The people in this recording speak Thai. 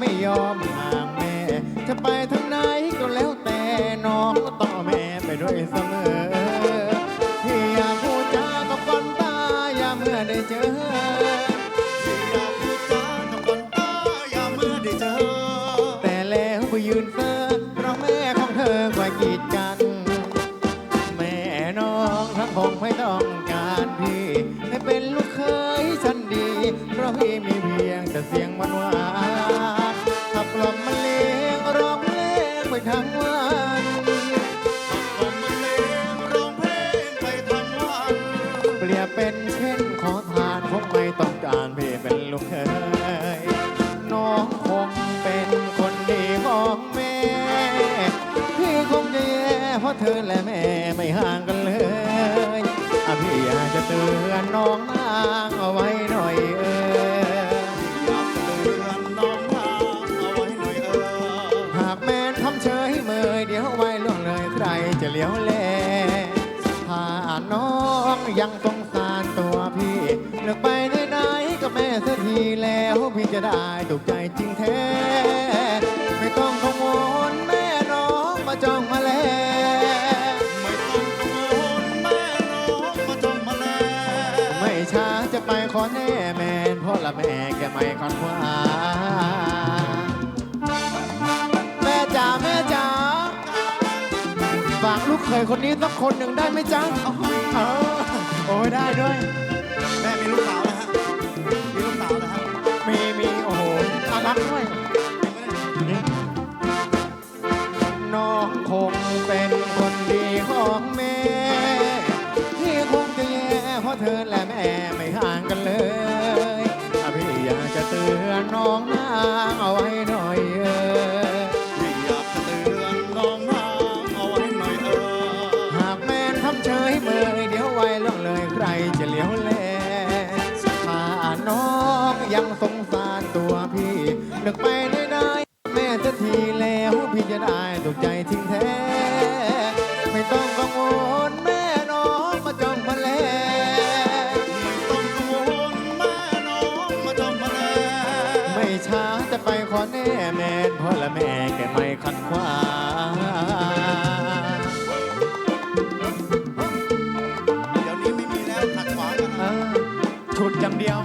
ไม่ยอมห่างแม่ จะไปทางไหนก็แล้วแต่น้องต่อแม่ไปด้วยเสมอพี่อยากพูดจากับคนตายามเมื่อได้เจอพี่อยากพูดจากับคนตายามเมื่อได้เจอ แต่แล้วไปยืนเฟ้อเพราะแม่ของเธอคอยกีดกัน แม่น้องทั้งคงไม่ต้องการพี่ ให้เป็นลูกเคยฉันดี เพราะพี่มีเพียงแต่เสียงหวานหวาน เลงร้องเพลงไปทั้งวันเปรียบเป็นเช่นขอทานคงไม่ต้องการพี่เป็นลูกเคยน้องคงเป็นคนดีของแม่ พี่คงจะแย่เพราะเธอและแม่ไม่ห่างกันเลย พี่อยากจะเตือนน้องนางเอาไว้น่อ จะเลี้ยวแลถ้าน้องยังสงสารตัวพี่เลือกไปไหนๆก็แม่เสียทีแล้วพี่จะได้ถูกใจจริงแท้ไม่ต้องกังวลแม่น้องมาจองมาแลไม่ต้องกังวลแม่น้องมาจ้องมาแลไม่ช้าจะไปขอแน่แมนเพราะละแม่แกไม่คอนควา เขยคนนี้สักคนหนึ่งได้ไหมจ๊ะเออโอ้ยได้ด้วย แม่มีลูกสาวนะฮะ มีลูกสาวนะฮะมีมีโอ้โหน่ารักด้วยนี่น้องคงเป็น เลือกไปได้ได้แม่จะทีแล้วพี่จะได้ถูกใจทิ้งแท้ ไม่ต้องกังวลแม่น้องมาจ้องมาแลไม่ต้องกังวลแม่น้องมาจ้องมาแล้วไม่ช้าจะไปขอแน่แมนเพราะละแม่แกไม่ขัดขวางเดี๋ยวนี้ไม่มีแล้วขัดขวางกันเออฉุดอย่างเดียว